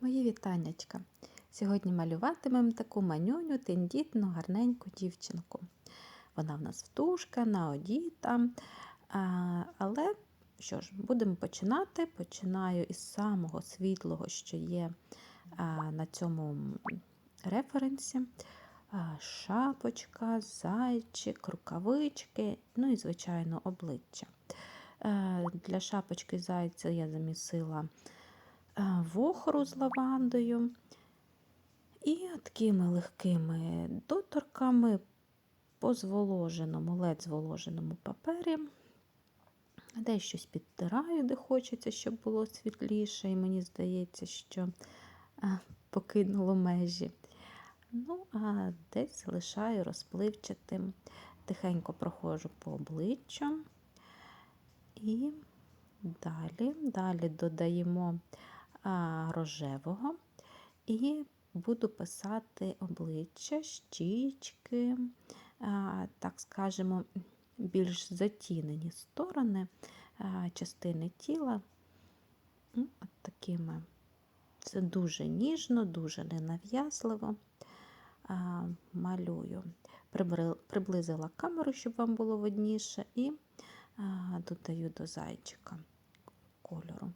Мої вітаннячка. Сьогодні малюватимемо таку манюню, тендітну, гарненьку дівчинку. Вона в нас втушка, одіта. А, але що ж, будемо починати. Починаю із самого світлого, що є на цьому референсі. Шапочка, зайчик, рукавички, ну і, звичайно, обличчя. Для шапочки зайця я замісила вохру з лавандою. І такими легкими доторками по зволоженому, ледь зволоженому папері. Десь щось підтираю, де хочеться, щоб було світліше, і мені здається, що покинуло межі. Ну, а десь залишаю розпливчатим, тихенько проходжу по обличчю. І далі, далі додаємо рожевого і буду писати обличчя, щічки, так скажемо, більш затінені сторони частини тіла. Ну, от такими. Це дуже ніжно, дуже ненав'язливо малюю. Приблизила камеру, щоб вам було видніше, і додаю до зайчика кольору.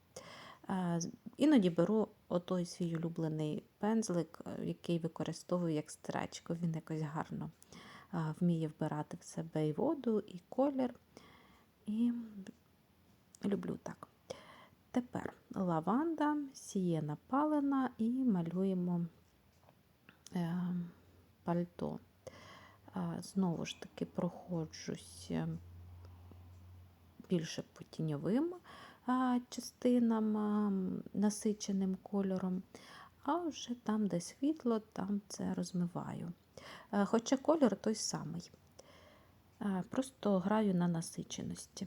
Іноді беру отой свій улюблений пензлик, е, який використовую як страчку. Він якось гарно вміє вбирати в себе і воду, і колір. І люблю так. Тепер лаванда, сієна палена і малюємо е, пальто. Знову ж таки, проходжусь е, більше по тіньовим частинам насиченим кольором, а вже там, де світло, там це розмиваю. Хоча кольор той самий. Просто граю на насиченості.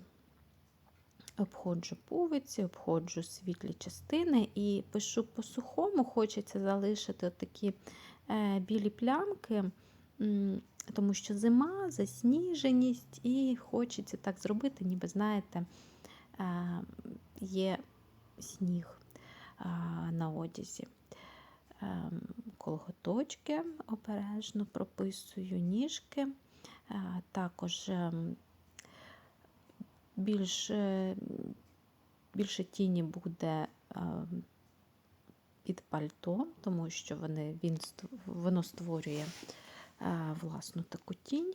Обходжу пувиці, обходжу світлі частини і пишу по-сухому, хочеться залишити такі е, білі плямки, тому що зима, засніженість, і хочеться так зробити, ніби, знаєте, Е, є сніг е, на одязі. Е, колготочки обережно прописую ніжки, також більше, більше тіні буде під пальто, тому що вони, він, воно створює власну таку тінь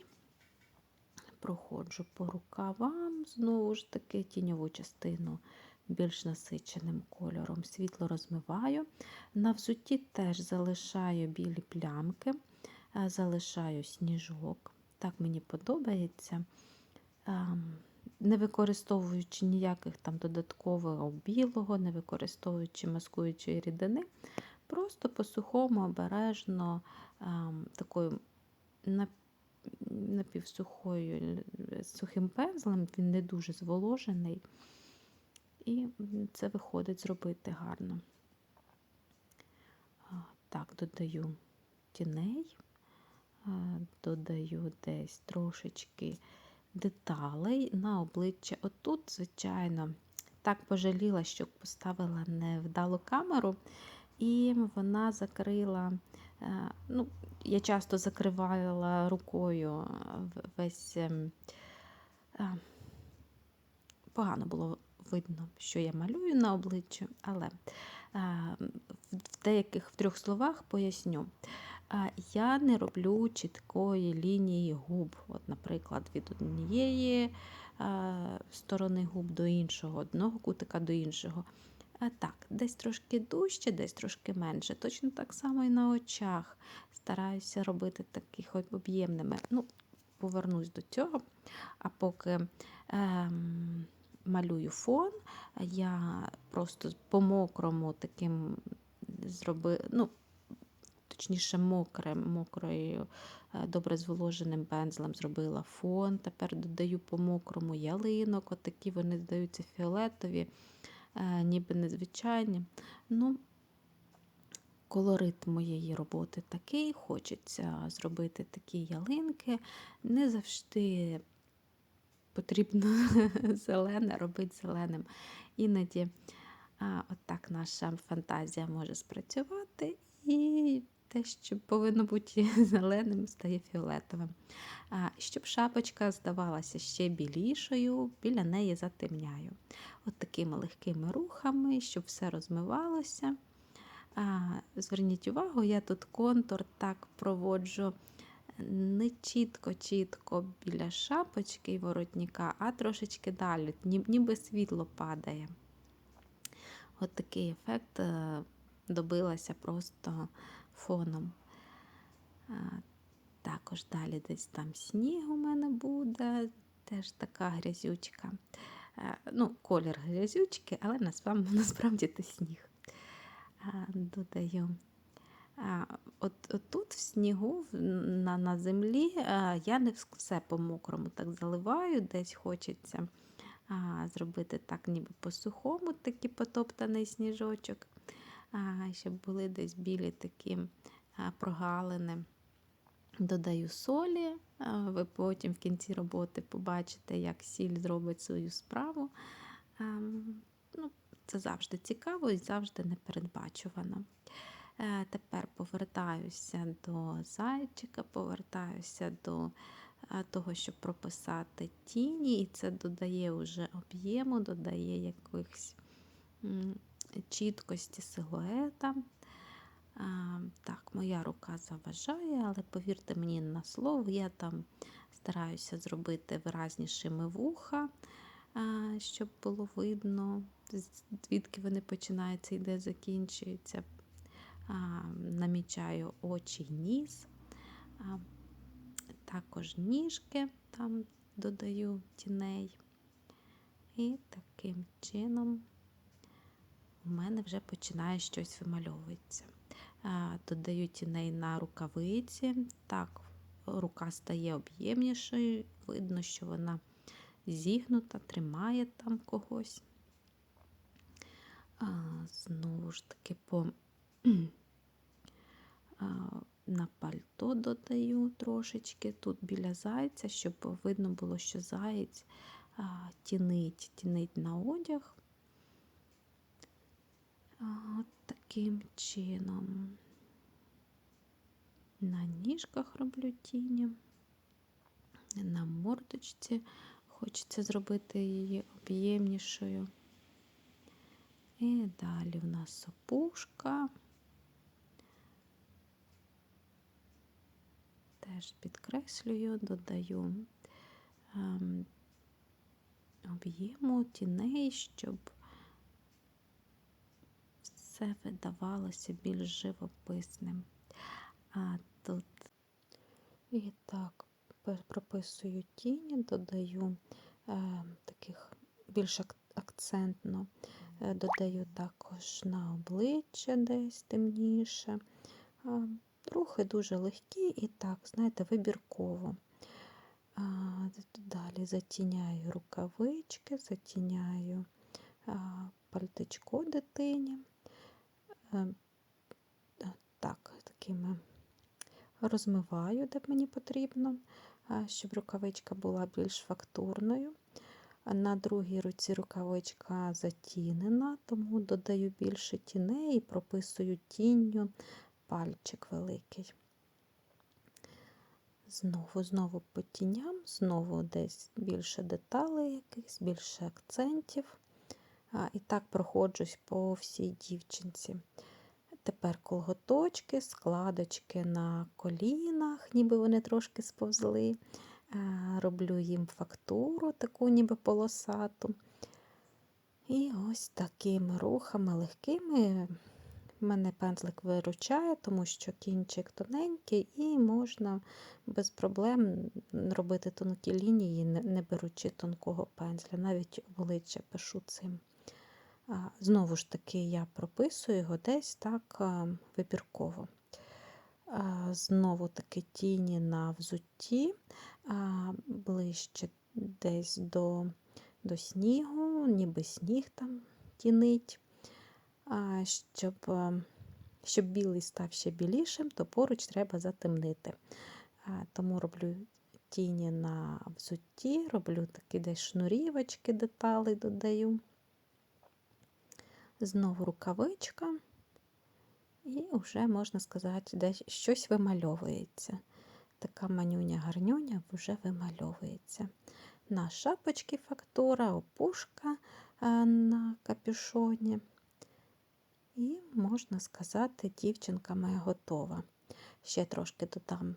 проходжу по рукавам, знову ж таки, тіньову частину більш насиченим кольором, світло розмиваю. На взутті теж залишаю білі плямки, е, залишаю сніжок. Так мені подобається. Ем, не використовуючи ніяких там додаткового білого, не використовуючи маскуючої рідини, просто по-сухому, обережно ем, такою напівсухою сухим пензлем, він не дуже зволожений, і це виходить зробити гарно. Так, додаю тіней, додаю десь трошечки деталей на обличчя. Отут, звичайно, так пожаліла, що поставила невдалу камеру, і вона закрила Е, ну, Я часто закривала рукою весь ем, е, погано було видно, що я малюю на обличчі, але е, в деяких в трьох словах поясню. Я не роблю чіткої лінії губ. От, Наприклад, від однієї сторони губ до іншого, одного кутика до іншого. Так, десь трошки дужче, десь трошки менше. Точно так само і на очах. Стараюся робити таких об'ємними. Ну, Повернусь до цього. А поки ем, малюю фон, я просто по-мокрому таким зробила, ну, точніше, мокрим, мокрою, е, добре зволоженим пензлем зробила фон. Тепер додаю по-мокрому ялинок, отакі вони здаються фіолетові. Е, ніби незвичайні. Ну, Колорит моєї роботи такий, хочеться зробити такі ялинки. Не завжди потрібно зелене робити зеленим. Іноді А, Отак наша фантазія може спрацювати, і те, що повинно бути зеленим, стає фіолетовим. Щоб шапочка здавалася ще білішою, біля неї затемняю. От такими легкими рухами, щоб все розмивалося. Зверніть увагу, я тут контур так проводжу не чітко-чітко біля шапочки і воротника, а трошечки далі, ніби світло падає. От такий ефект е, добилася просто фоном. Також далі десь там сніг у мене буде, теж така грязючка. Ну, Колір грязючки, але насправді це сніг. Додаю. От, от Тут в снігу на на землі я не все по-мокрому так заливаю, десь хочеться зробити так, ніби по-сухому, такий потоптаний сніжочок, щоб були десь білі такі прогалини. Додаю солі, ви потім в кінці роботи побачите, як сіль зробить свою справу. Ну, Це завжди цікаво і завжди непередбачувано. Е, тепер повертаюся до зайчика, повертаюся до того, щоб прописати тіні, і це додає вже об'єму, додає якихось чіткості силуета. Так, моя рука заважає, але повірте мені на слово, я там стараюся зробити виразнішими вуха, щоб було видно, звідки вони починаються і де закінчуються намічаю очі і ніс, також ніжки там додаю тіней. І таким чином у мене вже починає щось вимальовуватися. Додаю тіней на рукавиці. Так, рука стає об'ємнішою, видно, що вона зігнута, тримає там когось. Знову ж таки, по на пальто додаю трошечки тут біля зайця, щоб видно було, що заєць тінить, тінить на одяг. От таким чином. На ніжках роблю тіні, на мордочці хочеться зробити її об'ємнішою. І далі в нас опушка. теж підкреслюю, додаю ем, об'єму тіней, щоб все видавалося більш живописним. А тут і так, прописую тіні, додаю е, таких більш акцентно, е, додаю також на обличчя десь темніше. Е, Рухи дуже легкі і так, знаєте, вибірково. Далі затіняю рукавички, затіняю а, пальтичко дитині. А, е, так, такими розмиваю, де мені потрібно, щоб рукавичка була більш фактурною. На другій руці рукавичка затінена, тому додаю більше тіней і прописую тінню пальчик великий. Знову, знову по тіням, знову десь більше деталей, якихось, більше акцентів. І так проходжусь по всій дівчинці. Тепер колготочки, складочки на колінах, ніби вони трошки сповзли. Роблю їм фактуру, таку ніби полосату. І ось такими рухами легкими мене пензлик виручає, тому що кінчик тоненький, і можна без проблем робити тонкі лінії, не беручи тонкого пензля. Навіть обличчя пишу цим. Знову ж таки, я прописую його десь так вибірково. Знову таки тіні на взутті, ближче десь до до снігу, ніби сніг там тінить щоб щоб білий став ще білішим, то поруч треба затемнити. Тому роблю тіні на взутті, роблю такі десь шнурівочки, деталі додаю. Знову рукавичка, і вже, можна сказати, десь щось вимальовується. Така манюня-гарнюня вже вимальовується. На шапочці фактура, опушка е, на капюшоні. І, можна сказати, дівчинка моя готова. Ще трошки додам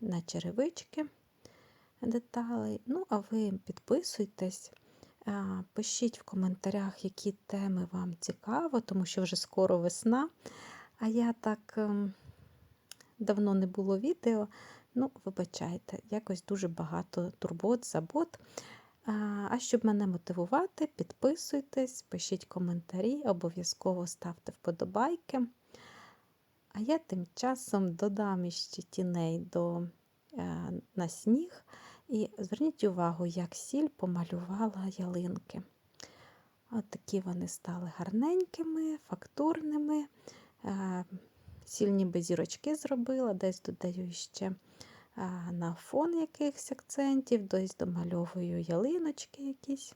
на черевички деталей. Ну, а ви підписуйтесь, пишіть в коментарях, які теми вам цікаво, тому що вже скоро весна. А я так ем, давно не було відео. Ну, вибачайте, якось дуже багато турбот, забот. А, щоб мене мотивувати, підписуйтесь, пишіть коментарі, обов'язково ставте вподобайки. А я тим часом додам іще тіней до, е, на сніг. І зверніть увагу, як сіль помалювала ялинки. От такі вони стали гарненькими, фактурними. Е, Сіль ніби зірочки зробила, десь додаю ще е, на фон якихось акцентів, десь домальовую ялиночки якісь.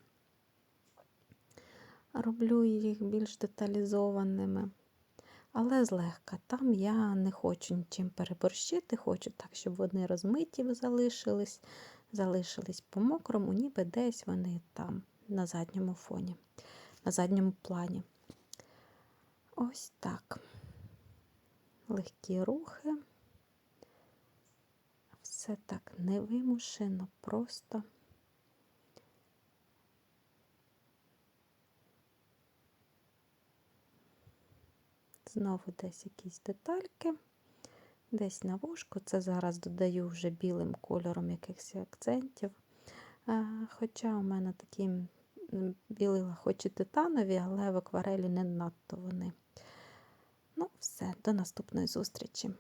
Роблю їх більш деталізованими. Але злегка. Там я не хочу нічим переборщити, хочу так, щоб вони розмиті залишились, залишились по мокрому, ніби десь вони там, на задньому фоні, на задньому плані. Ось так. Легкі рухи. Все так невимушено, просто. Знову десь якісь детальки, десь на вушку. Це зараз додаю вже білим кольором якихось акцентів. Хоча у мене такі білила хоч і титанові, але в акварелі не надто вони. Ну, все, до наступної зустрічі.